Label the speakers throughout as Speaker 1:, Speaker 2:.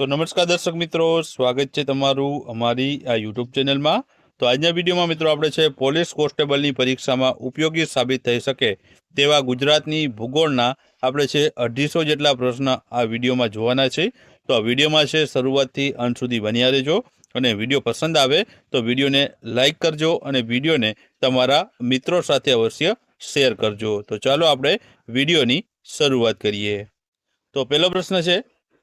Speaker 1: તો નમસ્કાર દર્શક મિત્રો, સ્વાગત છે તમારું અમારી આ યુટ્યુબ ચેનલમાં. તો આજના વિડીયોમાં મિત્રો આપણે છે પોલીસ કોન્સ્ટેબલની પરીક્ષામાં ઉપયોગી સાબિત થઈ શકે તેવા ગુજરાતની ભૂગોળના આપણે છે અઢીસો જેટલા પ્રશ્ન આ વિડીયોમાં જોવાના છે. તો આ વિડીયોમાં છે શરૂઆતથી અંત સુધી બન્યા રહેજો અને વીડિયો પસંદ આવે તો વિડીયોને લાઇક કરજો અને વિડીયોને તમારા મિત્રો સાથે અવશ્ય શેર કરજો. તો ચાલો આપણે વિડીયોની શરૂઆત કરીએ. તો પહેલો પ્રશ્ન છે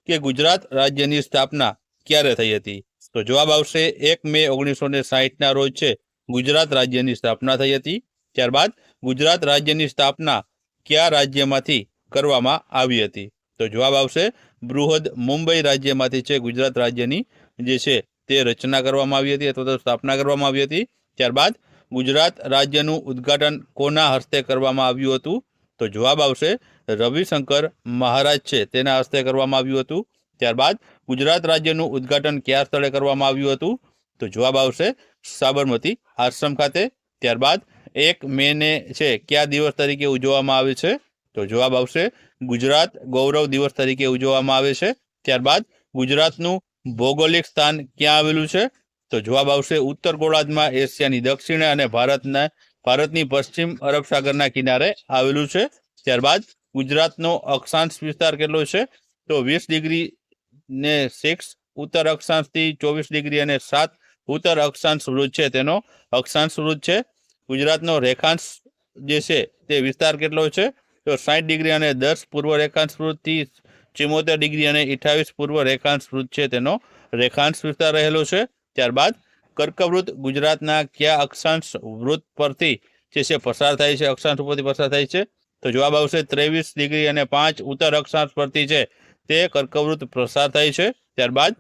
Speaker 1: કે ગુજરાત રાજ્યની સ્થાપના ક્યારે થઈ હતી? તો જવાબ આવશે એક મે ઓગણીસો ને સાહીઠના રોજ છે. ગુજરાત રાજ્યની સ્થાપના થઈ હતી. ત્યારબાદ ગુજરાત રાજ્યની સ્થાપના કયા રાજ્યમાંથી કરવામાં આવી હતી? તો જવાબ આવશે બૃહદ મુંબઈ રાજ્યમાંથી છે. ગુજરાત રાજ્યની જે છે તે રચના કરવામાં આવી હતી અથવા તો સ્થાપના કરવામાં આવી હતી. ત્યારબાદ ગુજરાત રાજ્યનું ઉદ્ઘાટન કોના હસ્તે કરવામાં આવ્યું હતું? તો જવાબ આવશે રવિશંકર મહારાજ છે. તેના હસ્તે કરવામાં આવ્યું હતું. ત્યારબાદ ગુજરાત રાજ્યનું ઉદ્ઘાટન કયા સ્થળે કરવામાં આવ્યું હતું? તો જવાબ આવશે સાબરમતી આશ્રમ ખાતે. ત્યારબાદ એક મેને છે, કયા દિવસ તરીકે ઉજવવામાં આવે છે? તો જવાબ આવશે ગુજરાત ગૌરવ દિવસ તરીકે ઉજવવામાં આવે છે. ત્યારબાદ ગુજરાતનું ભૌગોલિક સ્થાન ક્યાં આવેલું છે? તો જવાબ આવશે ઉત્તર ગોળાર્ધમાં એશિયાની દક્ષિણે અને ભારતના ભારતની પશ્ચિમ અરબ સાગરના કિનારે આવેલું છે. ત્યારબાદ ગુજરાતનો અક્ષાંશ વિસ્તાર કેટલો છે? તો વીસ ડિગ્રી ને સિક્સ ઉત્તર અક્ષાંશથી ચોવીસ ડિગ્રી અને સાત, ઉત્તર અક્ષાંશ વૃદ્ધ છે. તેનો અક્ષાંશ વૃદ્ધ છે. ગુજરાતનો રેખાંશ જે છે તે વિસ્તાર કેટલો છે? તો સાઠ ડિગ્રી અને દસ પૂર્વ રેખાંશ વૃદ્ધથી ચિમોતેર ડિગ્રી અને અઠાવીસ પૂર્વ રેખાંશ વૃદ્ધ છે. તેનો રેખાંશ વિસ્તાર રહેલો છે. ત્યારબાદ કર્કવૃત્ત ગુજરાતના કયા અક્ષાંશ વૃત્ત પરથી જે છે પસાર થાય છે, અક્ષાંશ ઉપરથી પસાર થાય છે? તો જવાબ આવશે ત્રેવીસ ડિગ્રી અને પાંચ ઉત્તર અક્ષાંશ પરથી છે તે કર્કવૃત પસાર થાય છે. ત્યારબાદ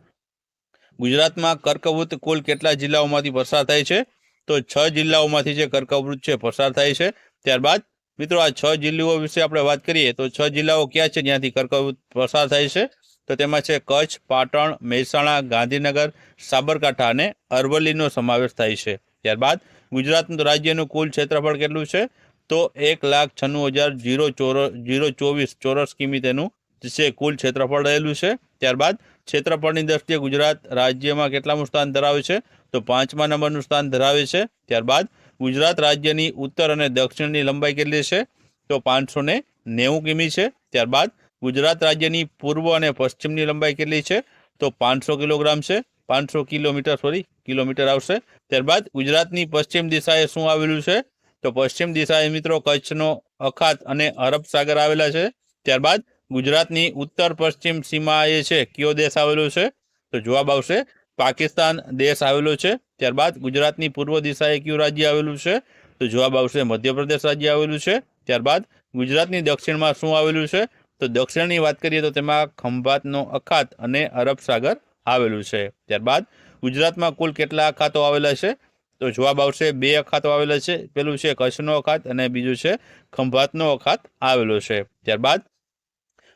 Speaker 1: ગુજરાતમાં કર્કવૃત્ત કુલ કેટલા જિલ્લાઓમાંથી પસાર થાય છે? તો છ જિલ્લાઓમાંથી જે કર્કવૃત છે પસાર થાય છે. ત્યારબાદ મિત્રો આ છ જિલ્લાઓ વિશે આપણે વાત કરીએ તો છ જિલ્લાઓ ક્યાં છે જ્યાંથી કર્કવૃત્ત પસાર થાય છે? તો તેમાં છે કચ્છ, પાટણ, મહેસાણા, ગાંધીનગર, સાબરકાંઠા અને અરવલ્લીનો સમાવેશ થાય છે. ત્યારબાદ ગુજરાતનું રાજ્યનું કુલ ક્ષેત્રફળ કેટલું છે? તો એક લાખ છન્નું હજાર જીરો ચોરો, જીરો ચોવીસ ચોરસ કિમી તેનું છે કુલ ક્ષેત્રફળ રહેલું છે. ત્યારબાદ ક્ષેત્રફળની દ્રષ્ટિએ ગુજરાત રાજ્યમાં કેટલામું સ્થાન ધરાવે છે? તો પાંચમા નંબરનું સ્થાન ધરાવે છે. ત્યારબાદ ગુજરાત રાજ્યની ઉત્તર અને દક્ષિણની લંબાઈ કેટલી છે? તો પાંચસો નેવું કિમી છે. ત્યારબાદ ગુજરાત રાજ્યની પૂર્વ અને પશ્ચિમની લંબાઈ કેટલી છે? તો પાંચસો કિલોગ્રામ છે. પાંચસો કિલોમીટર સોરી કિલોમીટર આવશે. ત્યારબાદ ગુજરાતની પશ્ચિમ દિશાએ શું આવેલું છે? તો પશ્ચિમ દિશાએ મિત્રો કચ્છનો અખાત અને અરબ સાગર આવેલા છે. ત્યારબાદ ગુજરાતની ઉત્તર પશ્ચિમ સીમાએ છે, કયો દેશ આવેલો છે? તો જવાબ આવશે, પાકિસ્તાન દેશ આવેલો છે. ત્યારબાદ ગુજરાતની પૂર્વ દિશાએ કયું રાજ્ય આવેલું છે? તો જવાબ આવશે મધ્યપ્રદેશ રાજ્ય આવેલું છે. ત્યારબાદ ગુજરાતની દક્ષિણમાં શું આવેલું છે? તો દક્ષિણની વાત કરીએ તો તેમાં ખંભાતનો અખાત અને અરબ સાગર આવેલું છે. ત્યારબાદ ગુજરાતમાં કુલ કેટલા અખાતો આવેલા છે? તો જવાબ આવશે બે અખાતો આવેલા છે. પેલું છે કચ્છનો અખાત અને બીજું છે ખંભાતનો અખાત આવેલો છે. ત્યારબાદ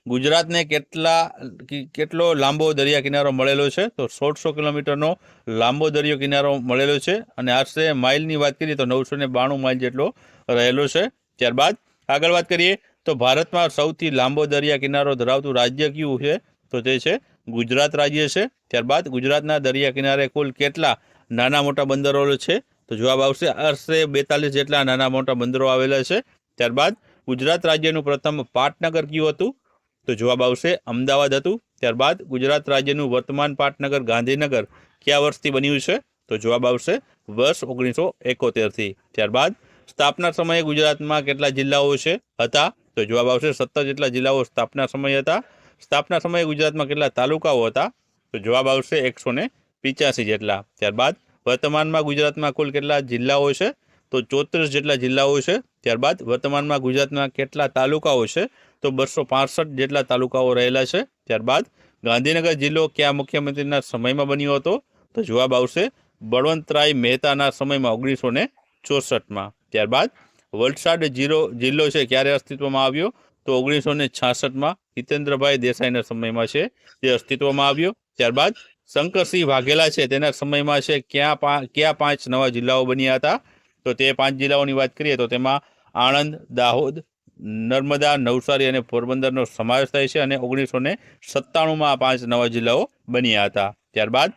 Speaker 1: ગુજરાતને કેટલા કેટલો લાંબો દરિયા કિનારો મળેલો છે? તો સોળસો કિલોમીટરનો લાંબો દરિયો કિનારો મળેલો છે. અને આશરે માઇલની વાત કરીએ તો નવસો બાણું માઇલ જેટલો રહેલો છે. ત્યારબાદ આગળ વાત કરીએ તો ભારતમાં સૌથી લાંબો દરિયા કિનારો ધરાવતું રાજ્ય કયું છે? તો તે છે ગુજરાત રાજ્ય છે. ત્યારબાદ ગુજરાતના દરિયા કિનારે કુલ કેટલા નાના મોટા બંદરો છે? તો જવાબ આવશે આશરે બેતાલીસ જેટલા નાના મોટા બંદરો આવેલા છે. ત્યારબાદ ગુજરાત રાજ્યનું પ્રથમ પાટનગર કયું હતું? તો જવાબ આવશે અમદાવાદ હતું. ત્યારબાદ ગુજરાત રાજ્યનું વર્તમાન પાટનગર ગાંધીનગર કયા વર્ષથી બન્યું છે? તો જવાબ આવશે વર્ષ ઓગણીસો એકોતેરથી. ત્યારબાદ સ્થાપના સમયે ગુજરાતમાં કેટલા જિલ્લાઓ છે? હતા. તો જવાબ આવશે સત્તર જેટલા જિલ્લાઓ સ્થાપના સમયે હતા. સ્થાપના સમયે ગુજરાતમાં કેટલા તાલુકાઓ હતા? તો જવાબ આવશે એકસો ને જેટલા. ત્યારબાદ વર્તમાનમાં ગુજરાતમાં કુલ કેટલા જિલ્લાઓ છે? તો ચોત્રીસ જેટલા જિલ્લાઓ છે. ત્યારબાદ વર્તમાનમાં ગુજરાતમાં કેટલા તાલુકાઓ છે? તો બસો પાસઠ જેટલા તાલુકાઓ રહેલા છે. ત્યારબાદ ગાંધીનગર જિલ્લો કયા મુખ્યમંત્રીના સમયમાં બન્યો હતો? તો જવાબ આવશે બળવંતરાય મહેતાના સમયમાં, ઓગણીસો ચોસઠમાં. ત્યારબાદ વલસાડ જીરો જિલ્લો છે, ક્યારે અસ્તિત્વમાં આવ્યો? તો ઓગણીસો ને છાસઠમાં હિતેન્દ્રભાઈ દેસાઈના સમયમાં છે, તે અસ્તિત્વમાં આવ્યો. ત્યારબાદ શંકરસિંહ વાઘેલા છે, તેના સમયમાં છે, ક્યાં કયા પાંચ નવા જિલ્લાઓ બન્યા હતા? તો તે પાંચ જિલ્લાઓની વાત કરીએ તો તેમાં આણંદ, દાહોદ, નર્મદા, નવસારી અને પોરબંદરનો સમાવેશ થાય છે અને ઓગણીસો ને સત્તાણુંમાં આ પાંચ નવા જિલ્લાઓ બન્યા હતા. ત્યારબાદ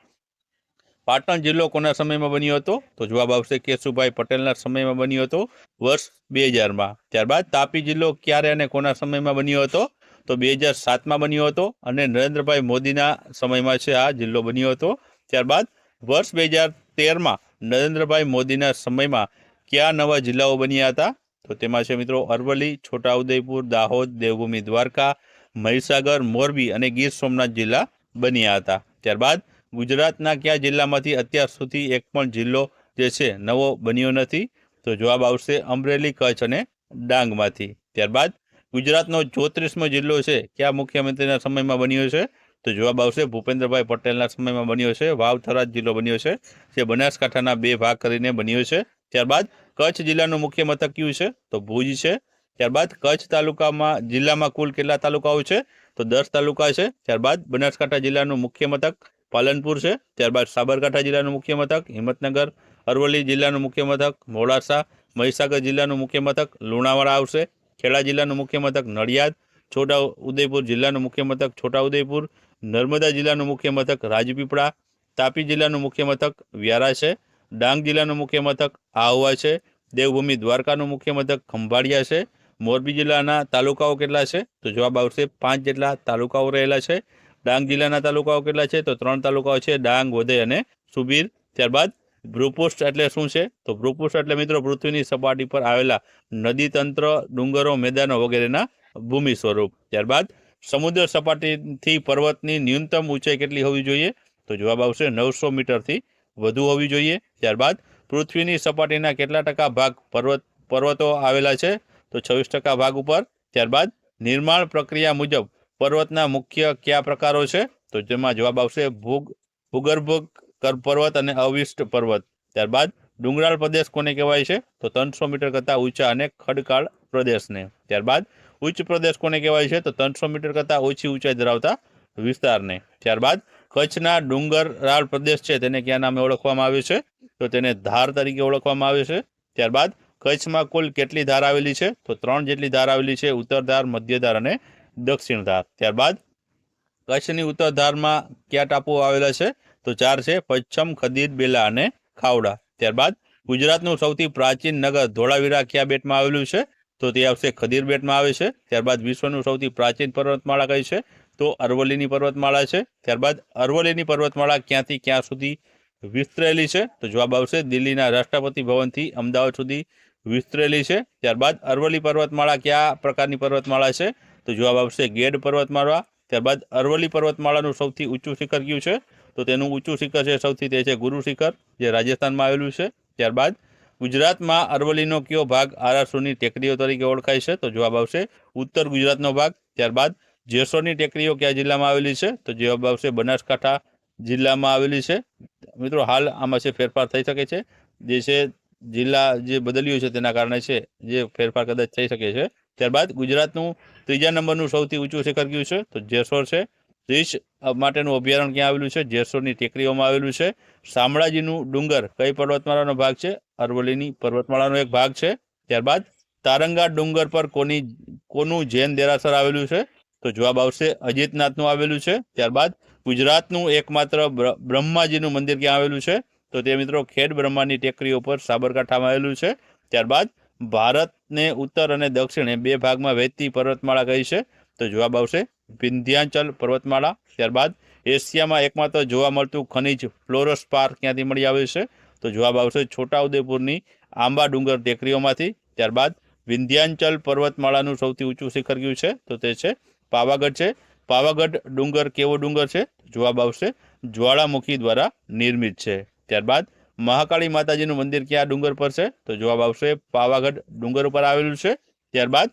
Speaker 1: પાટણ જિલ્લો કોના સમયમાં બન્યો હતો? તો જવાબ આવશે કેશુભાઈ પટેલના સમયમાં બન્યો હતો, વર્ષ બે હજારમાં ત્યારબાદ તાપી જિલ્લો ક્યારે અને કોના સમયમાં બન્યો હતો? તો બે હજાર સાતમાં બન્યો હતો અને નરેન્દ્રભાઈ મોદીના સમયમાં છે આ જિલ્લો બન્યો હતો. ત્યારબાદ વર્ષ બે હજાર તેરમાં નરેન્દ્રભાઈ મોદીના સમયમાં કયા નવા જિલ્લાઓ બન્યા હતા? તો તેમાં છે મિત્રો અરવલ્લી, છોટાઉદેપુર, દાહોદ, દેવભૂમિ, દ્વારકા, મહીસાગર, મોરબી અને ગીર સોમનાથ જિલ્લા બન્યા હતા. ત્યારબાદ ગુજરાતના કયા જિલ્લામાંથી અત્યાર સુધી એક પણ જિલ્લો જે છે નવો બન્યો નથી? તો જવાબ આવશે અમરેલી, કચ્છ અને ડાંગમાંથી. ત્યારબાદ ગુજરાતનો ચોત્રીસમો જિલ્લો છે, કયા મુખ્યમંત્રીના સમયમાં બન્યો છે? તો જવાબ આવશે ભૂપેન્દ્રભાઈ પટેલના સમયમાં બન્યો છે, વાવથરા જિલ્લો બન્યો છે, જે બનાસકાંઠાના બે ભાગ કરીને બન્યો છે. ત્યારબાદ કચ્છ જિલ્લાનું મુખ્ય મથક કયું છે? તો ભુજ છે. ત્યારબાદ કચ્છ તાલુકામાં, જિલ્લામાં કુલ કેટલા તાલુકાઓ છે? તો દસ તાલુકા છે. ત્યારબાદ બનાસકાંઠા જિલ્લાનું મુખ્ય મથક પાલનપુર છે, ત્યારબાદ સાબરકાંઠા જિલ્લાનું મુખ્ય મથક, હિંમતનગર, અરવલ્લી જિલ્લાનું મુખ્ય મથક, મોડાસા, મહીસાગર જિલ્લાનું મુખ્ય મથક, લુણાવાડા આવશે. ખેડા જિલ્લાનું મુખ્ય મથક, નડિયાદ, છોટા ઉદયપુર જિલ્લાનું મુખ્ય મથક છોટાઉદેપુર નર્મદા જિલ્લાનું મુખ્ય મથક, રાજપીપળા, તાપી જિલ્લાનું મુખ્ય મથક, વ્યારા છે, ડાંગ જિલ્લાનું મુખ્ય મથક, આહવા છે, દેવભૂમિ દ્વારકાનું મુખ્ય મથક, ખંભાળિયા છે, મોરબી જિલ્લાના તાલુકાઓ કેટલા છે? તો જવાબ આવશે પાંચ જેટલા તાલુકાઓ રહેલા છે. ડાંગ જિલ્લાના તાલુકાઓ કેટલા છે? તો ત્રણ તાલુકાઓ છે, ડાંગ વધે અને સુબીર. ત્યારબાદ ભ્રુપુષ્ઠ એટલે શું છે? તો ભ્રુપુષ્ઠ એટલે મિત્રો પૃથ્વીની સપાટી પર આવેલા નદી તંત્ર ડુંગરો, મેદાનો વગેરેના ભૂમિ સ્વરૂપ. ત્યારબાદ સમુદ્ર સપાટીથી પર્વતની ન્યૂનતમ ઊંચાઈ કેટલી હોવી જોઈએ? તો જવાબ આવશે નવસો મીટરથી વધુ હોવી જોઈએ. ત્યારબાદ પૃથ્વીની સપાટીના કેટલા ટકા ભાગ પર્વત, પર્વતો આવેલા છે? તો છવ્વીસ ટકા ભાગ ઉપર. ત્યારબાદ નિર્માણ પ્રક્રિયા મુજબ પર્વતના મુખ્ય કયા પ્રકારો છે? તો જેમાં જવાબ આવશે ભૂગ, ભૂગર્ભ કર પર્વત અને અવિષ્ટ પર્વત. ત્યારબાદ ડુંગરાળ પ્રદેશ કોને કહેવાય છે? તો ત્રણસો મીટર કરતાં ઊંચા અને ખડકાળ પ્રદેશને. ત્યારબાદ ઉચ્ચ પ્રદેશ કોને કહેવાય છે? તો ત્રણસો મીટર કરતાં ઓછી ઊંચાઈ ધરાવતા વિસ્તારને. ત્યારબાદ કચ્છના ડુંગરાળ પ્રદેશ છે, તેને ક્યાં નામે ઓળખવામાં આવે છે? તો તેને ધાર તરીકે ઓળખવામાં આવે છે. ત્યારબાદ કચ્છમાં કુલ કેટલી ધાર આવેલી છે? તો ત્રણ જેટલી ધાર આવેલી છે ઉત્તર ધાર મધ્ય ધાર અને દક્ષિણ ધાર. ત્યારબાદ કચ્છની ઉત્તર ધારમાં કયા ટાપુઓ આવેલા છે? તો ચાર છે, પચ્છમ, ખદીર, બેલા અને ખાવડા. ત્યારબાદ ગુજરાતનું સૌથી પ્રાચીન નગર ધોળાવીરા કયા બેટમાં આવેલું છે? તો તે આવશે ખદીર બેટમાં આવે છે. ત્યારબાદ વિશ્વનું સૌથી પ્રાચીન પર્વતમાળા કઈ છે? તો અરવલ્લીની પર્વતમાળા છે. ત્યારબાદ અરવલ્લીની પર્વતમાળા ક્યાંથી ક્યાં સુધી વિસ્તરેલી છે? તો જવાબ આવશે દિલ્હીના રાષ્ટ્રપતિ ભવનથી અમદાવાદ સુધી વિસ્તરેલી છે. ત્યારબાદ અરવલ્લી પર્વતમાળા કયા પ્રકારની પર્વતમાળા છે? તો જવાબ આવશે ગેડ પર્વતમાળા. ત્યારબાદ અરવલ્લી પર્વતમાળાનું સૌથી ઊંચું શિખર કયું છે? તો તેનું ઊંચું શિખર છે, સૌથી તે છે ગુરુ શિખર, જે રાજસ્થાનમાં આવેલું છે. ત્યારબાદ ગુજરાતમાં અરવલ્લીનો કયો ભાગ આરાસુરની ટેકરીઓ તરીકે ઓળખાય છે? તો જવાબ આવશે ઉત્તર ગુજરાતનો ભાગ. ત્યારબાદ જેસોરની ટેકરીઓ કયા જિલ્લામાં આવેલી છે? તો જવાબ આવશે બનાસકાંઠા જિલ્લામાં આવેલી છે. મિત્રો, હાલ આમાં છે ફેરફાર થઈ શકે છે, જે છે જિલ્લા જે બદલ્યું છે તેના કારણે છે, જે ફેરફાર કદાચ થઈ શકે છે. ત્યારબાદ ગુજરાતનું ત્રીજા નંબરનું સૌથી ઊંચું શિખર કયું છે? તો જેસોર છે. રીંછ માટેનું અભયારણ્ય ક્યાં આવેલું છે? જેસોરની ટેકરીઓમાં આવેલું છે. શામળાજીનું ડુંગર કઈ પર્વતમાળાનો ભાગ છે? અરવલ્લીની પર્વતમાળાનો એક ભાગ છે. ત્યારબાદ તારંગા ડુંગર પર કોની, કોનું જૈન દેરાસર આવેલું છે? તો જવાબ આવશે અજીતનાથનું આવેલું છે. ત્યારબાદ ગુજરાતનું એકમાત્ર બ્રહ્માજીનું મંદિર ક્યાં આવેલું છે? તો તે મિત્રો ખેડ બ્રહ્માની ટેકરીઓ પર સાબરકાંઠામાં આવેલું છે. ત્યારબાદ ભારતને ઉત્તર અને દક્ષિણ બે ભાગમાં વહેતી પર્વતમાળા કહી છે. તો જવાબ આવશે વિંધ્યાંચલ પર્વતમાળા. ત્યારબાદ એશિયામાં એકમાત્ર જોવા મળતું ખનિજ પાર્ક ક્યાંથી મળી આવે છે. તો જવાબ આવશે છોટાઉદેપુરની આંબા ડુંગર ટેકરીઓમાંથી. ત્યારબાદ વિંધ્યાંચલ પર્વતમાળાનું સૌથી ઊંચું શિખર કયું છે? તો તે છે પાવાગઢ છે. પાવાગઢ ડુંગર કેવો ડુંગર છે? જવાબ આવશે જ્વાળામુખી દ્વારા નિર્મિત છે. ત્યારબાદ મહાકાળી માતાજીનું મંદિર ક્યાં ડુંગર પર છે? તો જવાબ આવશે પાવાગઢ ડુંગર ઉપર આવેલું છે. ત્યારબાદ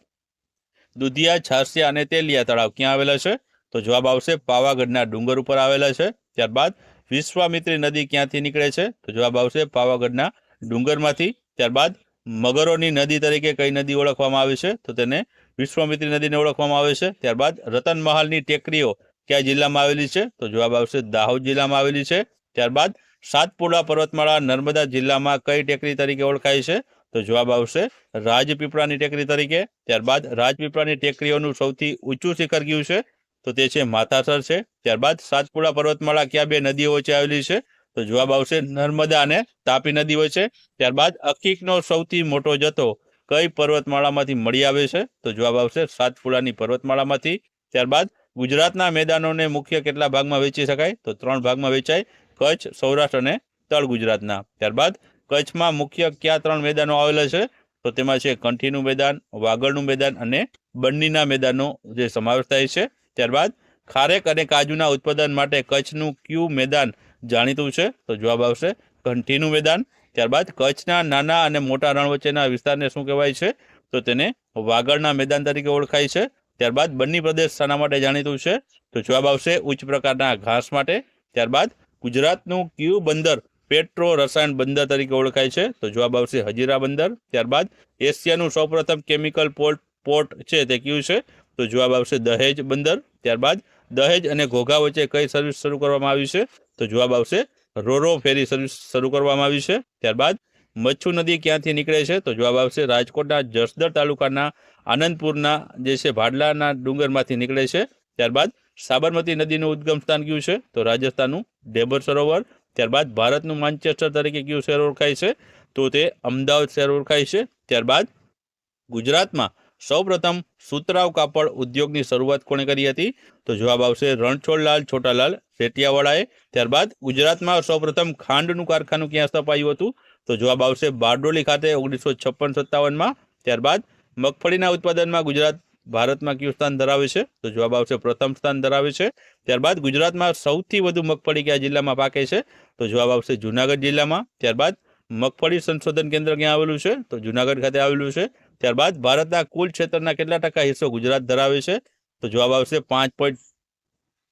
Speaker 1: દુધિયા, છાસિયા અને તેલિયા તળાવ ક્યાં આવેલા છે? તો જવાબ આવશે પાવાગઢના ડુંગર ઉપર આવેલા છે. ત્યારબાદ વિશ્વામિત્રી નદી ક્યાંથી નીકળે છે? તો જવાબ આવશે પાવાગઢના ડુંગરમાંથી. ત્યારબાદ મગરોની નદી તરીકે કઈ નદી ઓળખવામાં આવે છે? તો તેને વિશ્વામિત્રી નદીને ઓળખવામાં આવે છે. ત્યારબાદ રતનમહાલની ટેકરીઓ કયા જિલ્લામાં આવેલી છે? તો જવાબ આવશે દાહોદ જિલ્લામાં આવેલી છે. ત્યારબાદ સાતપુડા પર્વતમાળા નર્મદા જિલ્લામાં કઈ ટેકરી તરીકે ઓળખાય છે? તો જવાબ આવશે રાજપીપળાની ટેકરી તરીકે. ત્યારબાદ રાજપીપળાની ટેકરીઓનું સૌથી ઊંચું શિખર કયું છે? તો તે છે માથાસર છે. ત્યારબાદ સાતપુડા પર્વતમાળા ક્યાં બે નદીઓ વચ્ચે આવેલી છે? તો જવાબ આવશે નર્મદા અને તાપી નદી વચ્ચે. ત્યારબાદ અકીકનો સૌથી મોટો જથ્થો કઈ પર્વતમાળામાંથી મળી આવે છે? તો જવાબ આવશે સાતપુડાની પર્વતમાળામાંથી. ત્યારબાદ ગુજરાતના મેદાનોને મુખ્ય કેટલા ભાગમાં વેચી શકાય? તો ત્રણ ભાગમાં વેચાય કચ્છ, સૌરાષ્ટ્ર અને તળ ગુજરાતના. ત્યારબાદ કચ્છમાં મુખ્ય કયા ત્રણ મેદાનો આવેલા છે? તો તેમાં છે કંઠીનું મેદાન, વાગડનું મેદાન અને બન્નીના મેદાનનો જે સમાવેશ થાય છે. ત્યારબાદ ખારેક અને કાજુના ઉત્પાદન માટે કચ્છનું ક્યુ મેદાન જાણીતું છે? તો જવાબ આવશે કંઠીનું મેદાન. ત્યારબાદ કચ્છના નાના અને મોટા રણ વચ્ચેના વિસ્તારને શું કહેવાય છે? તો તેને વાગડના મેદાન તરીકે ઓળખાય છે. ત્યારબાદ બન્ની પ્રદેશ શાના માટે જાણીતું છે? તો જવાબ આવશે ઉચ્ચ પ્રકારના ઘાસ માટે. ત્યારબાદ ગુજરાતનું કયું બંદર પેટ્રો રસાયણ બંદર તરીકે ઓળખાય છે? તો જવાબ આવશે હજીરા બંદર. ત્યારબાદ એશિયાનું સૌપ્રથમ કેમિકલ પોર્ટ પોર્ટ છે તે કયું છે? તો જવાબ આવશે દહેજ બંદર. ત્યારબાદ દહેજ અને ઘોઘા વચ્ચે કઈ સર્વિસ શરૂ કરવામાં આવી છે? તો જવાબ આવશે રોરો ફેરી સર્વિસ શરૂ કરવામાં આવી છે. ત્યારબાદ મચ્છુ નદી ક્યાંથી નીકળે છે? તો જવાબ આવશે રાજકોટના જસદર તાલુકાના આનંદપુરના જે છે, ભાડલાના ડુંગરમાંથી નીકળે છે. ત્યારબાદ સાબરમતી નદીનું ઉદ્ગમ સ્થાન કયું છે? તો રાજસ્થાનનું ડેબર સરોવર, ત્યારબાદ ભારતનું માન્ચેસ્ટર તરીકે કયું શહેર ઓળખાય છે? તો તે અમદાવાદ શહેર ઓળખાય છે. ત્યારબાદ ગુજરાતમાં સૌપ્રથમ સુતરાવ કાપડ ઉદ્યોગની શરૂઆત કોણે કરી હતી? તો જવાબ આવશે રણછોડલાલ છોટાલાલ શેટિયાવાળાએ. ત્યારબાદ ગુજરાતમાં સૌપ્રથમ ખાંડનું કારખાનું ક્યાં સ્થપાયું હતું? તો જવાબ આવશે બારડોલી ખાતે ઓગણીસો છપ્પન સત્તાવનમાં. ત્યારબાદ મગફળીના ઉત્પાદનમાં ગુજરાત ભારતમાં કયું સ્થાન ધરાવે છે? તો જવાબ આવશે પ્રથમ સ્થાન ધરાવે છે. ત્યારબાદ ગુજરાતમાં સૌથી વધુ મગફળી કયા જિલ્લામાં પાકે છે? તો જવાબ આવશે જુનાગઢ જિલ્લામાં. ત્યારબાદ મગફળી સંશોધન કેન્દ્ર ક્યાં આવેલું છે? તો જુનાગઢ ખાતે આવેલું છે. ત્યારબાદ ભારતના કુલ ક્ષેત્રના કેટલા ટકા હિસ્સો ગુજરાત ધરાવે છે? તો જવાબ આવશે પાંચ પોઈન્ટ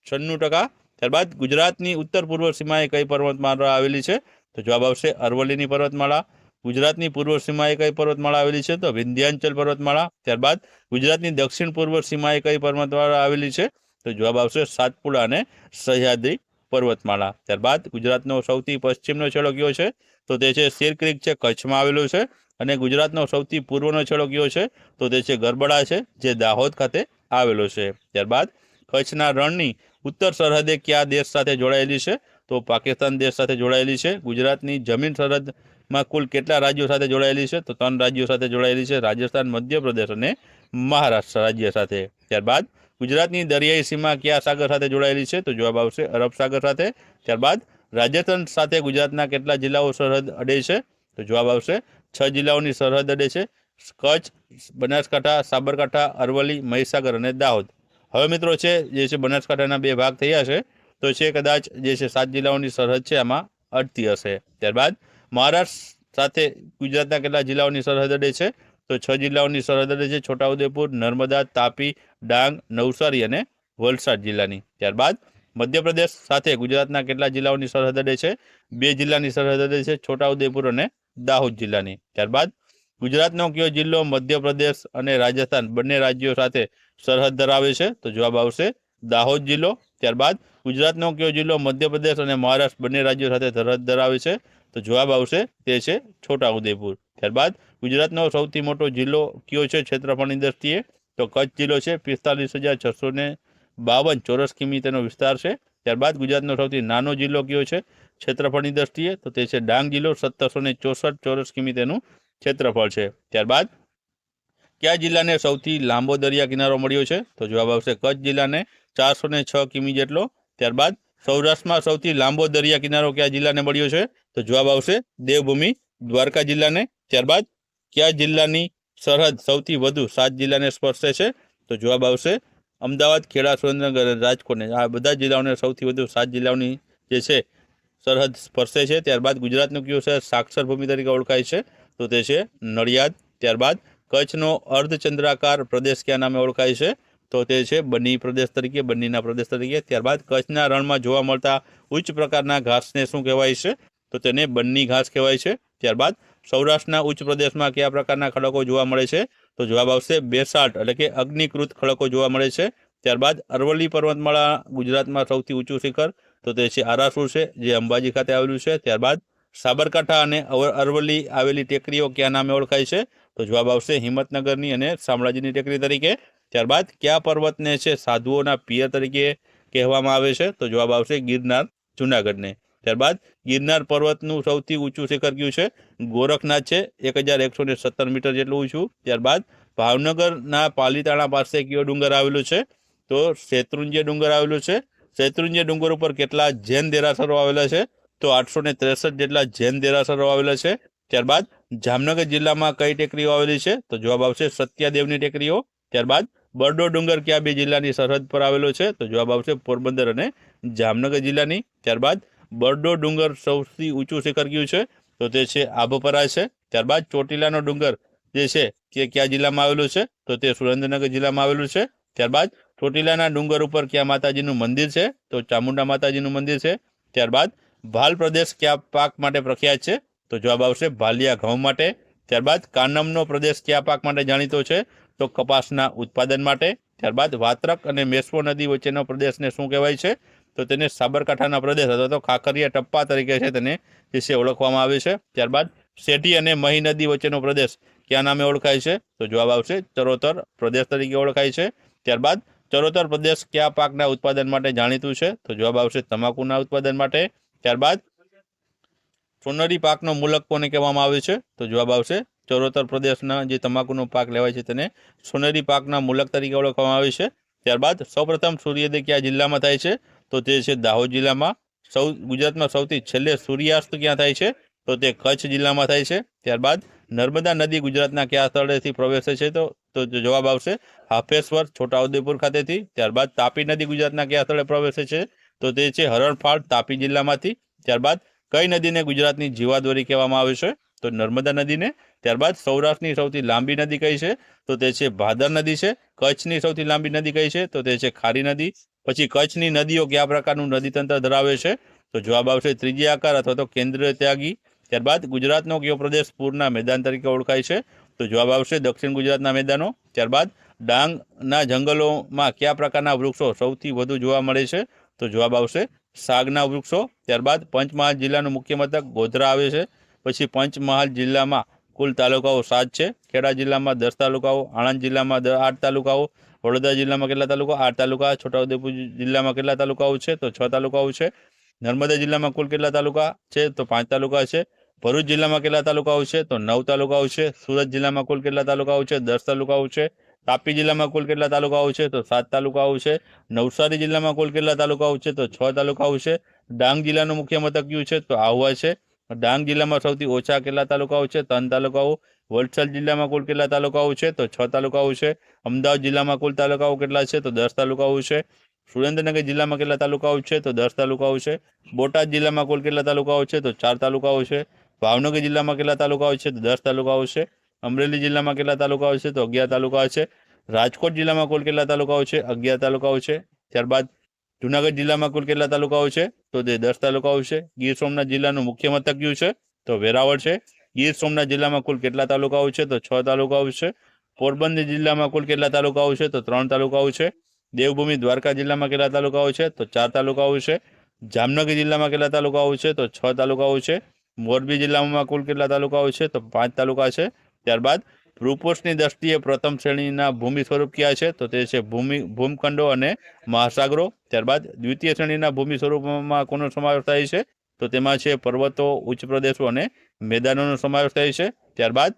Speaker 1: છન્નું ટકા. ત્યારબાદ ગુજરાતની ઉત્તર પૂર્વ સીમાએ કઈ પર્વતમાળા આવેલી છે? તો જવાબ આવશે અરવલ્લીની પર્વતમાળા. ગુજરાતની પૂર્વ સીમાએ કઈ પર્વતમાળા આવેલી છે? તો વિંધ્યાંચલ પર્વતમાળા. ત્યારબાદ ગુજરાતની દક્ષિણ પૂર્વ સીમાએ કઈ પર્વતમાળા આવેલી છે? તો જવાબ આવશે સાતપુડા અને સહ્યાદ્રી પર્વતમાળા. ત્યારબાદ ગુજરાતનો સૌથી પશ્ચિમનો છેડો કયો છે? તો તે છે શેર ક્રિક છે, કચ્છમાં આવેલો છે. અને ગુજરાતનો સૌથી પૂર્વનો છેડો કયો છે? તો તે છે ગરબડા છે, જે દાહોદ ખાતે આવેલો છે. ત્યારબાદ કચ્છના રણની ઉત્તર સરહદે કયા દેશ સાથે જોડાયેલી છે? તો પાકિસ્તાન દેશ સાથે જોડાયેલી છે. ગુજરાતની જમીન સરહદમાં કુલ કેટલા રાજ્યો સાથે જોડાયેલી છે? તો ત્રણ રાજ્યો સાથે જોડાયેલી છે. રાજસ્થાન, મધ્યપ્રદેશ અને મહારાષ્ટ્ર રાજ્ય સાથે. ત્યારબાદ ગુજરાતની દરિયાઈ સીમા કયા સાગર સાથે જોડાયેલી છે? તો જવાબ આવશે અરબ સાગર સાથે. ત્યારબાદ રાજસ્થાન સાથે ગુજરાતના કેટલા જિલ્લાઓ સરહદ અડે છે? તો જવાબ આવશે છ જિલ્લાઓની સરહદ અડે છે. કચ્છ, બનાસકાંઠા, સાબરકાંઠા, અરવલ્લી, મહીસાગર અને દાહોદ. હવે મિત્રો છે, જે છે બનાસકાંઠાના બે ભાગ થયા છે. તો છે કદાચ જે છે સાત જિલ્લાઓની સરહદ છે આમાં અડતી હશે. ત્યારબાદ મહારાષ્ટ્ર સાથે ગુજરાતના કેટલા જિલ્લાઓની સરહદ અડે છે? તો છ જિલ્લાઓની સરહદ અડે છે છોટાઉદેપુર, નર્મદા, તાપી, ડાંગ, નવસારી અને વલસાડ જિલ્લાની. ત્યારબાદ મધ્યપ્રદેશ સાથે ગુજરાતના કેટલા જિલ્લાઓની સરહદ અડે છે? બે જિલ્લાની સરહદ અડે છે છોટાઉદેપુર અને દાહોદ જિલ્લાની. ત્યારબાદ ગુજરાતનો કયો જિલ્લો મધ્યપ્રદેશ અને રાજસ્થાન બંને રાજ્યો સાથે સરહદ ધરાવે છે? તો જવાબ આવશે દાહોદ જિલ્લો, ત્યારબાદ ગુજરાતનો કયો જિલ્લો મધ્યપ્રદેશ અને મહારાષ્ટ્ર બંને રાજ્યો સાથે સરહદ ધરાવે છે? તો જવાબ આવશે તે છે છોટાઉદેપુર. ત્યારબાદ ગુજરાતનો સૌથી મોટો જિલ્લો કયો છે ક્ષેત્રફળની દ્રષ્ટિએ? તો કચ્છ જિલ્લો છે પિસ્તાલીસ હજાર છસો ને બાવન. ચોરસ કિમી તેનો વિસ્તાર છે. ત્યારબાદ ગુજરાતનો સૌથી નાનો જિલ્લો કયો છે ક્ષેત્રફળની દ્રષ્ટિએ? તો તે છે ડાંગ જિલ્લો, સત્તરસો ને ચોસઠ ચોરસ કિમી તેનું ક્ષેત્રફળ છે. ત્યારબાદ કયા જિલ્લાને સૌથી લાંબો દરિયા કિનારો મળ્યો છે? તો જવાબ આવશે કચ્છ જિલ્લાને ચારસો ને છ કિમી જેટલો. ત્યારબાદ સૌરાષ્ટ્રમાં સૌથી લાંબો દરિયા કિનારો કયા જિલ્લાને મળ્યો છે? તો જવાબ આવશે દેવભૂમિ દ્વારકા જિલ્લાને. ત્યારબાદ કયા જિલ્લાની સરહદ સૌથી વધુ સાત જિલ્લાને સ્પર્શે છે? તો જવાબ આવશે અમદાવાદ, ખેડા, સુરેન્દ્રનગર રાજકોટને. આ બધા જિલ્લાઓને સૌથી વધુ સાત જિલ્લાઓની જે છે સરહદ સ્પર્શે છે. ત્યારબાદ ગુજરાતનું કયું શહેર સાક્ષર ભૂમિ તરીકે ઓળખાય છે. તો તે છે નડિયાદ. ત્યારબાદ કચ્છનો અર્ધચંદ્રાકાર પ્રદેશ કયા નામે ઓળખાય છે? તો તે છે બન્ની પ્રદેશ તરીકે, બન્નીના પ્રદેશ તરીકે. ત્યારબાદ કચ્છના રણમાં જોવા મળતા ઉચ્ચ પ્રકારના ઘાસને શું કહેવાય છે? તો તેને બન્ની ઘાસ કહેવાય છે. ત્યારબાદ સૌરાષ્ટ્રના ઉચ્ચ પ્રદેશમાં કયા પ્રકારના ખડકો જોવા મળે છે? તો જવાબ આવશે બેસાટ એટલે કે અગ્નિકૃત ખડકો જોવા મળે છે. ત્યારબાદ અરવલ્લી પર્વતમાળા ગુજરાતમાં સૌથી ઊંચું શિખર, તો તે છે આરાસુર છે, જે અંબાજી ખાતે આવેલું છે. ત્યારબાદ સાબરકાંઠા અને અરવલ્લી આવેલી ટેકરીઓ કયા નામે ઓળખાય છે? તો જવાબ આવશે હિંમતનગરની અને શામળાજીની ટેકરી તરીકે. ત્યારબાદ કયા પર્વતને છે સાધુઓના પિયર તરીકે કહેવામાં આવે છે? તો જવાબ આવશે ગિરનાર, જુનાગઢને. ત્યારબાદ ગિરનાર પર્વતનું સૌથી ઊંચું શિખર કયું છે? ગોરખનાથ છે એક હજાર એકસો ને સત્તર મીટર જેટલું ઊંચું. ત્યારબાદ ભાવનગરના પાલીતાણા પાસે કયો ડુંગર આવેલું છે? તો શેત્રુંજય ડુંગર આવેલું છે. શેત્રુંજય ડુંગર ઉપર કેટલા જૈન દેરાસરો આવેલા છે? તો આઠસો ને ત્રેસઠ જેટલા જૈન દેરાસરો આવેલા છે. ત્યારબાદ જામનગર જિલ્લામાં કઈ ટેકરીઓ આવેલી છે? તો જવાબ આવશે સત્યાદેવની ટેકરીઓ. ત્યારબાદ બરડો ડુંગર કયા બે જિલ્લાની સરહદ પર આવેલો છે? તો જવાબ આવશે પોરબંદર અને જામનગર જિલ્લાની. ત્યારબાદ બરડો ડુંગર સૌથી ઊંચું શિખર કયું છે? તો તે છે આભપરા છે. ત્યારબાદ ચોટીલાનો ડુંગર જે છે તે કયા જિલ્લામાં આવેલું છે? તો તે સુરેન્દ્રનગર જિલ્લામાં આવેલું છે. ત્યારબાદ ચોટીલાના ડુંગર ઉપર ક્યાં માતાજીનું મંદિર છે? તો ચામુંડા માતાજીનું મંદિર છે. ત્યારબાદ ભાલ પ્રદેશ કયા પાક માટે પ્રખ્યાત છે? તો જવાબ આવશે ભાલિયા ઘઉં માટે. ત્યારબાદ કાનમનો પ્રદેશ કયા પાક માટે જાણીતો છે? તો કપાસના ઉત્પાદન માટે. ત્યારબાદ વાત્રક અને મેશ્વો નદી વચ્ચેનો પ્રદેશને શું કહેવાય છે? તો તેને સાબરકાંઠાના પ્રદેશ અથવા તો ખાખરિયા ટપ્પા તરીકે છે તેને વિશે ઓળખવામાં આવે છે. ત્યારબાદ શેઠી અને મહી નદી વચ્ચેનો પ્રદેશ ક્યાં નામે ઓળખાય છે? તો જવાબ આવશે ચરોતર પ્રદેશ તરીકે ઓળખાય છે. ત્યારબાદ ચરોતર પ્રદેશ કયા પાકના ઉત્પાદન માટે જાણીતું છે? તો જવાબ આવશે તમાકુના ઉત્પાદન માટે. ત્યારબાદ સોનરી પાકનો મુલક કોને કહેવામાં આવે છે? તો જવાબ આવશે ચરોતર પ્રદેશના જે તમાકુનો પાક લેવાય છે તેને સોનેરી પાકના મુલક તરીકે ઓળખવામાં આવે છે. ત્યારબાદ સૌપ્રથમ સૂર્યોદય કયા જિલ્લામાં થાય છે? તો તે છે દાહોદ જિલ્લામાં. સૌ, ગુજરાતમાં સૌથી છેલ્લે સૂર્યાસ્ત ક્યાં થાય છે? તો તે કચ્છ જિલ્લામાં થાય છે. ત્યારબાદ નર્મદા નદી ગુજરાતના કયા સ્થળેથી પ્રવેશે છે? તો જવાબ આવશે હાફેશ્વર, છોટાઉદેપુર ખાતેથી. ત્યારબાદ તાપી નદી ગુજરાતના કયા સ્થળે પ્રવેશે છે? તો તે છે હરણફાળ, તાપી જિલ્લામાંથી. ત્યારબાદ કઈ નદીને ગુજરાતની જીવાદોરી કહેવામાં આવે છે? તો નર્મદા નદીને ત્યારબાદ સૌરાષ્ટ્રની સૌથી લાંબી નદી કઈ છે? તો તે છે ભાદર નદી છે. કચ્છની સૌથી લાંબી નદી કઈ છે? તો તે છે ખારી નદી. પછી કચ્છની નદીઓ કયા પ્રકારનું નદીતંત્ર ધરાવે છે? તો જવાબ આવશે ત્રીજી આકાર અથવા તો કેન્દ્ર ત્યાગી. ત્યારબાદ ગુજરાતનો કયો પ્રદેશ પૂરના મેદાન તરીકે ઓળખાય છે? તો જવાબ આવશે દક્ષિણ ગુજરાતના મેદાનો. ત્યારબાદ ડાંગના જંગલોમાં કયા પ્રકારના વૃક્ષો સૌથી વધુ જોવા મળે છે? તો જવાબ આવશે સાગના વૃક્ષો. ત્યારબાદ પંચમહાલ જિલ્લાનું મુખ્ય મથક ગોધરા આવે છે. પછી પંચમહાલ જિલ્લામાં કુલ તાલુકાઓ સાત છે. ખેડા જિલ્લામાં દસ તાલુકાઓ, આણંદ જિલ્લામાં આઠ તાલુકાઓ, વડોદરા જિલ્લામાં કેટલા તાલુકા આઠ તાલુકા, છોટાઉદેપુર જિલ્લામાં કેટલા તાલુકાઓ છે? તો છ તાલુકાઓ છે. નર્મદા જિલ્લામાં કુલ કેટલા તાલુકા છે? તો પાંચ તાલુકા છે. ભરૂચ જિલ્લામાં કેટલા તાલુકાઓ છે? તો નવ તાલુકાઓ છે. સુરત જિલ્લામાં કુલ કેટલા તાલુકાઓ છે? દસ તાલુકાઓ છે. તાપી જિલ્લામાં કુલ કેટલા તાલુકાઓ છે? તો સાત તાલુકાઓ છે. નવસારી જિલ્લામાં કુલ કેટલા તાલુકાઓ છે? તો છ તાલુકાઓ છે. ડાંગ જિલ્લાનું મુખ્ય મથક કયું છે? તો આહવા છે. ડાંગ જિલ્લામાં સૌથી ઓછા કેટલા તાલુકાઓ છે? ત્રણ તાલુકાઓ. વલસાડ જિલ્લામાં કુલ કેટલા તાલુકાઓ છે? તો છ તાલુકાઓ છે. અમદાવાદ જિલ્લામાં કુલ તાલુકાઓ કેટલા છે? તો દસ તાલુકાઓ છે. સુરેન્દ્રનગર જિલ્લામાં કેટલા તાલુકાઓ છે? તો દસ તાલુકાઓ છે. બોટાદ જિલ્લામાં કુલ કેટલા તાલુકાઓ છે? તો ચાર તાલુકાઓ છે. ભાવનગર જિલ્લામાં કેટલા તાલુકાઓ છે? તો દસ તાલુકાઓ છે. અમરેલી જિલ્લામાં કેટલા તાલુકાઓ છે? તો અગિયાર તાલુકાઓ છે. રાજકોટ જિલ્લામાં કુલ કેટલા તાલુકાઓ છે? અગિયાર તાલુકાઓ છે. ત્યારબાદ જુનાગઢ જિલ્લામાં કુલ કેટલા તાલુકાઓ છે? તો તે દસ તાલુકાઓ છે, ગીર સોમનાથ જિલ્લાનું મુખ્ય મથક કયું છે? તો વેરાવળ છે. ગીર સોમનાથ જિલ્લામાં કુલ કેટલા તાલુકાઓ છે? તો છ તાલુકાઓ છે. પોરબંદર જિલ્લામાં કુલ કેટલા તાલુકાઓ છે? તો ત્રણ તાલુકાઓ છે. દેવભૂમિ દ્વારકા જિલ્લામાં કેટલા તાલુકાઓ છે? તો ચાર તાલુકાઓ છે. જામનગર જિલ્લામાં કેટલા તાલુકાઓ છે? તો છ તાલુકાઓ છે. મોરબી જિલ્લામાં કુલ કેટલા તાલુકાઓ છે? તો પાંચ તાલુકા છે. ત્યારબાદ ભૂપોષની દ્રષ્ટિએ પ્રથમ શ્રેણીના ભૂમિ સ્વરૂપ કયા છે? તો તે છે ભૂમિ, ભૂમખંડો અને મહાસાગરો. ત્યારબાદ દ્વિતીય શ્રેણીના ભૂમિ સ્વરૂપમાં કોનો સમાવેશ થાય છે? તો તેમાં છે પર્વતો, ઉચ્ચ પ્રદેશો અને મેદાનોનો સમાવેશ થાય છે. ત્યારબાદ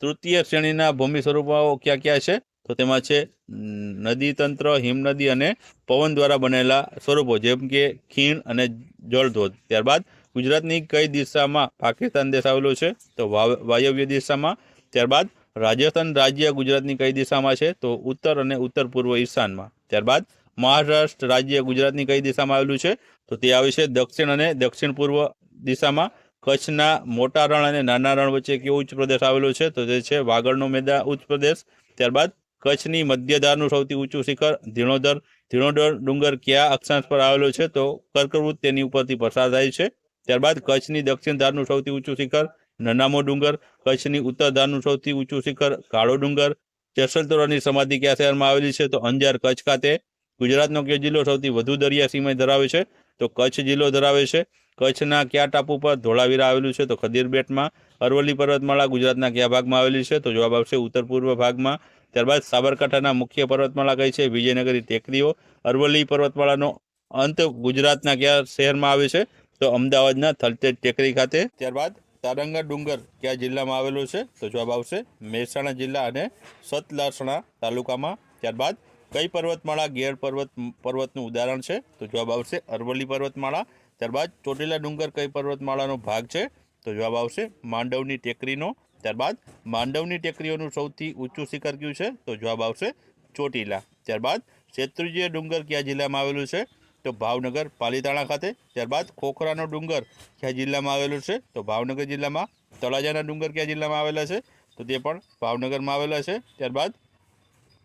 Speaker 1: તૃતીય શ્રેણીના ભૂમિ સ્વરૂપો કયા કયા છે? તો તેમાં છે નદીતંત્ર નદી તંત્ર હિમનદી અને પવન દ્વારા બનેલા સ્વરૂપો, જેમ કે ખીણ અને જળધોધ. ત્યારબાદ ગુજરાતની કઈ દિશામાં પાકિસ્તાન દેશ આવેલો છે? તો વાયવ્ય દિશામાં ત્યારબાદ રાજસ્થાન રાજ્ય ગુજરાતની કઈ દિશામાં છે? તો ઉત્તર અને ઉત્તર પૂર્વ ઈશાનમાં. ત્યારબાદ મહારાષ્ટ્ર રાજ્ય ગુજરાતની કઈ દિશામાં આવેલું છે? તો તે આવે છે દક્ષિણ અને દક્ષિણ પૂર્વ દિશામાં. કચ્છના મોટા રણ અને નાના રણ વચ્ચે કયો ઉચ્ચ પ્રદેશ આવેલો છે? તો તે છે વાગડનો મેદા ઉચ્ચ પ્રદેશ. ત્યારબાદ કચ્છની મધ્યધારનું સૌથી ઊંચું શિખર ધીણોધર. ધીણોધર ડુંગર કયા અક્ષાંશ પર આવેલો છે? તો કર્કવૃત તેની ઉપરથી પસાર થાય છે. ત્યારબાદ કચ્છની દક્ષિણ ધારનું સૌથી ઊંચું શિખર નનામો ડુંગર, કચ્છની ઉત્તર ધારનું સૌથી ઊંચું શિખર, કાળો ડુંગર. જેસલતોરાની સમાધિ કયા શહેરમાં આવેલી છે? તો અંજાર કચ્છ ખાતે. ગુજરાતનો કયો જિલ્લો સૌથી વધુ દરિયા સીમા ધરાવે છે? તો કચ્છ જિલ્લો ધરાવે છે. કચ્છના કયા ટાપુ પર ધોળાવીરા આવેલું છે? તો ખદીર બેટમાં અરવલ્લી પર્વતમાળા ગુજરાતના કયા ભાગમાં આવેલી છે? તો જવાબ આવશે ઉત્તર પૂર્વ ભાગમાં. ત્યારબાદ સાબરકાંઠાના મુખ્ય પર્વતમાળા કઈ છે? વિજયનગરી ટેકરીઓ. અરવલ્લી પર્વતમાળાનો અંત ગુજરાતના કયા શહેરમાં આવે છે? તો અમદાવાદના થલતેજ ટેકરી ખાતે. ત્યારબાદ તારંગા ડુંગર કયા જિલ્લામાં આવેલો છે? તો જવાબ આવશે મહેસાણા જિલ્લા અને સતલાસણા તાલુકામાં. ત્યારબાદ કઈ પર્વતમાળા ગેર પર્વત, પર્વતનું ઉદાહરણ છે? તો જવાબ આવશે અરવલ્લી પર્વતમાળા. ત્યારબાદ ચોટીલા ડુંગર કઈ પર્વતમાળાનો ભાગ છે? તો જવાબ આવશે માંડવની ટેકરીનો. ત્યારબાદ માંડવની ટેકરીઓનું સૌથી ઊંચું શિખર કયું છે? તો જવાબ આવશે ચોટીલા. ત્યારબાદ શેત્રુજીય ડુંગર કયા જિલ્લામાં આવેલું છે? તો ભાવનગર પાલીતાણા ખાતે, ત્યારબાદ ખોખરાનો ડુંગર કયા જિલ્લામાં આવેલું છે? તો ભાવનગર જિલ્લામાં, તળાજાના ડુંગર કયા જિલ્લામાં આવેલા છે? તો તે પણ ભાવનગરમાં આવેલા છે. ત્યારબાદ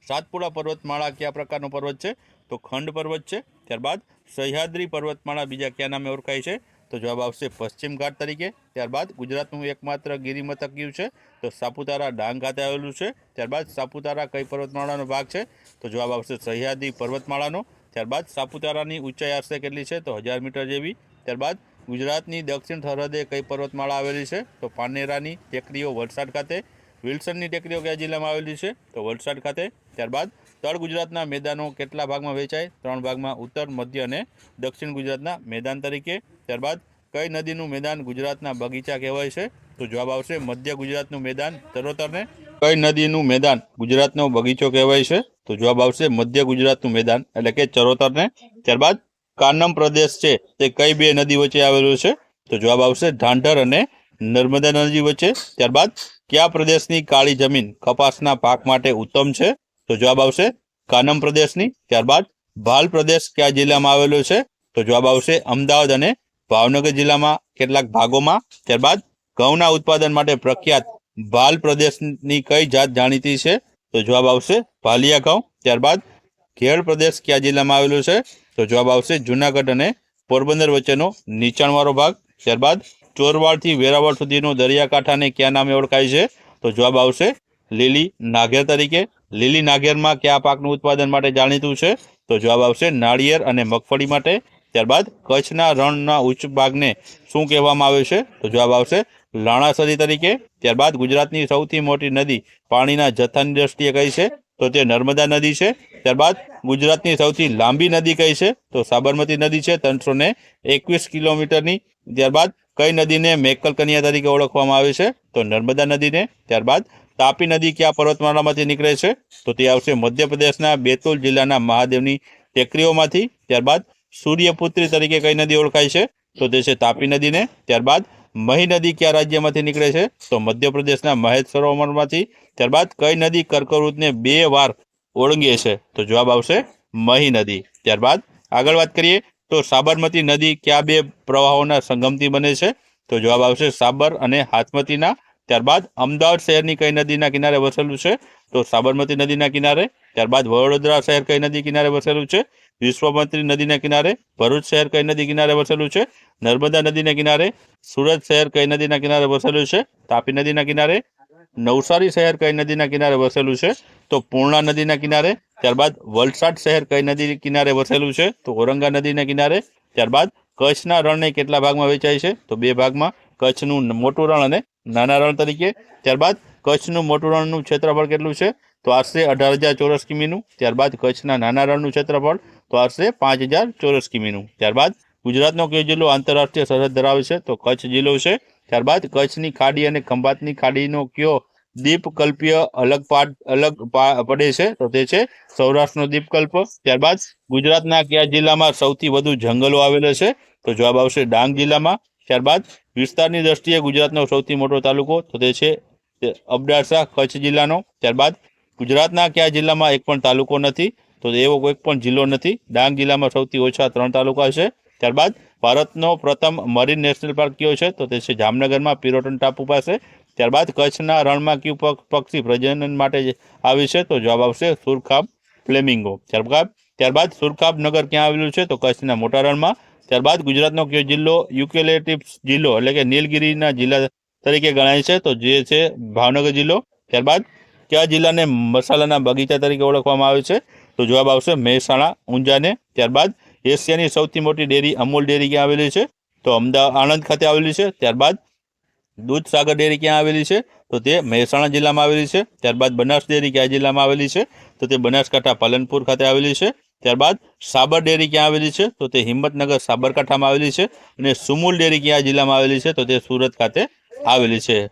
Speaker 1: સાતપુડા પર્વતમાળા કયા પ્રકારનો પર્વત છે? તો ખંડ પર્વત છે. ત્યારબાદ સહ્યાદ્રી પર્વતમાળા બીજા કયા નામે ઓળખાય છે? તો જવાબ આવશે પશ્ચિમ ઘાટ તરીકે. ત્યારબાદ ગુજરાતનું એકમાત્ર ગિરિમથક ગયું છે? તો સાપુતારા ડાંગ ખાતે આવેલું છે. ત્યારબાદ સાપુતારા કઈ પર્વતમાળાનો ભાગ છે? તો જવાબ આવશે સહ્યાદ્રી પર્વતમાળાનો. ત્યારબાદ સાપુતારાની ઊંચાઈ આશરે કેટલી છે? તો હજાર મીટર જેવી. ત્યારબાદ ગુજરાતની દક્ષિણ સરહદે કઈ પર્વતમાળા આવેલી છે? તો પાનેરાની ટેકરીઓ વલસાડ ખાતે. વિલ્સનની ટેકરીઓ કયા જિલ્લામાં આવેલી છે? તો વલસાડ ખાતે. ત્યારબાદ તળ ગુજરાતના મેદાનો કેટલા ભાગમાં વેચાય ત્રણ ભાગમાં ઉત્તર, મધ્ય અને દક્ષિણ ગુજરાતના મેદાન તરીકે. ત્યારબાદ કઈ નદીનું મેદાન ગુજરાતના બગીચા કહેવાય છે? તો જવાબ આવશે મધ્ય ગુજરાતનું મેદાન ચરોતરને કઈ નદીનું મેદાન ગુજરાતનો બગીચો કહેવાય છે? તો જવાબ આવશે મધ્ય ગુજરાતનું મેદાન, એટલે કે ચરોતરને. ત્યારબાદ કાનમ પ્રદેશ છે, તે કઈ બે નદી વચ્ચે આવેલું છે? તો જવાબ આવશે ઢાંઢર અને નર્મદા નદી વચ્ચે. ત્યારબાદ કયા પ્રદેશની કાળી જમીન કપાસના પાક માટે ઉત્તમ છે? તો જવાબ આવશે કાનમ પ્રદેશની. ત્યારબાદ ભાલ પ્રદેશ કયા જિલ્લામાં આવેલો છે? તો જવાબ આવશે અમદાવાદ અને ભાવનગર જિલ્લામાં કેટલાક ભાગોમાં. ત્યારબાદ ઘઉંના ઉત્પાદન માટે પ્રખ્યાત ભાલ પ્રદેશની કઈ જાત જાણીતી છે? તો જવાબ આવશે ભાલિયા ઘઉં ત્યારબાદ ખેડ પ્રદેશ કયા જિલ્લામાં આવેલો છે? તો જવાબ આવશે જુનાગઢ અને પોરબંદર વચ્ચેનો નીચાણવાળો ભાગ. ત્યારબાદ ચોરવાડથી વેરાવળ સુધીનો દરિયાકાંઠાને કયા નામે ઓળખાય છે? તો જવાબ આવશે લીલી નાઘેર તરીકે. લીલી નાઘેરમાં કયા પાકનું ઉત્પાદન માટે જાણીતું છે? તો જવાબ આવશે નાળિયેર અને મગફળી માટે. ત્યારબાદ કચ્છના રણના ઉચ્ચ ભાગને શું કહેવામાં આવે છે? તો જવાબ આવશે લાણાસરી તરીકે, ત્યારબાદ ગુજરાતની સૌથી મોટી નદી પાણીના જથ્થાની દ્રષ્ટિએ કઈ છે? તો તે નર્મદા નદી છે. ત્યારબાદ ગુજરાતની સૌથી લાંબી નદી કઈ છે? તો સાબરમતી નદી છે, ત્રણસો ને એકવીસ કિલોમીટરની. ત્યારબાદ કઈ નદીને મેકલ કન્યા તરીકે ઓળખવામાં આવે છે? તો નર્મદા નદીને. ત્યારબાદ તાપી નદી કયા પર્વતમાળામાંથી નીકળે છે? તો તે આવશે મધ્યપ્રદેશના બેતુલ જિલ્લાના મહાદેવની ટેકરીઓમાંથી. ત્યારબાદ સૂર્યપુત્રી તરીકે કઈ નદી ઓળખાય છે? તો તે છે તાપી નદીને. ત્યારબાદ મહી નદી કયા રાજ્યમાંથી નીકળે છે? તો મધ્યપ્રદેશના મહેશ સરોવરમાંથી ત્યારબાદ કઈ નદી કર્કવૃતને બે વાર ઓળંગે છે? તો જવાબ આવશે મહી નદી. ત્યારબાદ આગળ વાત કરીએ તો સાબરમતી નદી કયા બે પ્રવાહોના સંગમથી બને છે? તો જવાબ આવશે સાબર અને હાથમતીના. ત્યારબાદ અમદાવાદ શહેરની કઈ નદીના કિનારે વસેલું છે? તો સાબરમતી નદીના કિનારે. ત્યારબાદ વડોદરા શહેર કઈ નદી કિનારે વસેલું છે? વિશ્વમંત્રી નદીના કિનારે, ભરૂચ શહેર કઈ નદી કિનારે વસેલું છે? નર્મદા નદીના કિનારે, સુરત શહેર કઈ નદીના કિનારે વસેલું છે? તાપી નદીના કિનારે, નવસારી શહેર કઈ નદીના કિનારે વસેલું છે? તો પૂર્ણા નદીના કિનારે, ત્યારબાદ વલસાડ શહેર કઈ નદી કિનારે વસેલું છે? તો ઔરંગા નદીના કિનારે, ત્યારબાદ કચ્છના રણને કેટલા ભાગમાં વેચાય છે? તો બે ભાગમાં, કચ્છનું મોટું રણ અને નાના રણ તરીકે, ત્યારબાદ કચ્છનું મોટું રણનું ક્ષેત્રફળ કેટલું છે? તો આશરે અઢાર હજાર ચોરસ કિમીનું, ત્યારબાદ કચ્છના નાના રણનું ક્ષેત્રફળ, તો આશરે પાંચ હજાર ચોરસ કિમીનું. ત્યારબાદ ગુજરાતનો કયો જિલ્લો આંતરરાષ્ટ્રીય સરહદ ધરાવે છે? તો કચ્છ જિલ્લો છે. ત્યારબાદ કચ્છની ખાડી અને ખંભાતની ખાડીનો કયો દ્વીપકલ્પીય અલગ પાડ, અલગ પડે છે? તો તે છે સૌરાષ્ટ્રનો દ્વીપકલ્પ. ત્યારબાદ ગુજરાતના કયા જિલ્લામાં સૌથી વધુ જંગલો આવેલા છે? તો જવાબ આવશે ડાંગ જિલ્લામાં. ત્યારબાદ વિસ્તારની દ્રષ્ટિએ ગુજરાતનો સૌથી મોટો તાલુકો, તો તે છે અબડાસા કચ્છ જિલ્લાનો. ત્યારબાદ ગુજરાતના કયા જિલ્લામાં એક પણ તાલુકો નથી, તો એવો કોઈ પણ જિલ્લો નથી. ડાંગ જિલ્લામાં સૌથી ઓછા ત્રણ તાલુકા છે. ત્યારબાદ ભારતનો પ્રથમ મરીન નેશનલ પાર્ક કયો છે, તો તે છે જામનગરમાં પિરોટન ટાપુ પાસે. ત્યારબાદ કચ્છના રણમાં કયું પક્ષી પ્રજનન માટે આવે છે, તો જવાબ આવશે સુરખાબ ફ્લેમિંગો. ત્યારબાદ ત્યારબાદ સુરખાબ નગર ક્યાં આવેલું છે, તો કચ્છના મોટા રણમાં. ત્યારબાદ ગુજરાતનો કયો જિલ્લો યુકેલેટિવ્સ જિલ્લો, એટલે કે નીલગિરીના જિલ્લા તરીકે ગણાય છે, તો જે છે ભાવનગર જિલ્લો. ત્યારબાદ કયા જિલ્લાને મસાલાના બગીચા તરીકે ઓળખવામાં આવે છે? તો જવાબ આવશે મહેસાણા, ઊંઝાને. ત્યારબાદ એશિયાની સૌથી મોટી ડેરી અમૂલ ડેરી ક્યાં આવેલી છે? તો અમદાવાદ આણંદ ખાતે આવેલી છે. ત્યારબાદ દૂધસાગર ડેરી ક્યાં આવેલી છે? તો તે મહેસાણા જિલ્લામાં આવેલી છે. ત્યારબાદ બનાસ ડેરી કયા જિલ્લામાં આવેલી છે? તો તે બનાસકાંઠા પાલનપુર ખાતે આવેલી છે. ત્યારબાદ સાબર ડેરી ક્યાં આવેલી છે? તો તે હિંમતનગર સાબરકાંઠામાં આવેલી છે. અને સુમુલ ડેરી કયા જિલ્લામાં આવેલી છે? તો તે સુરત ખાતે આવેલી છે.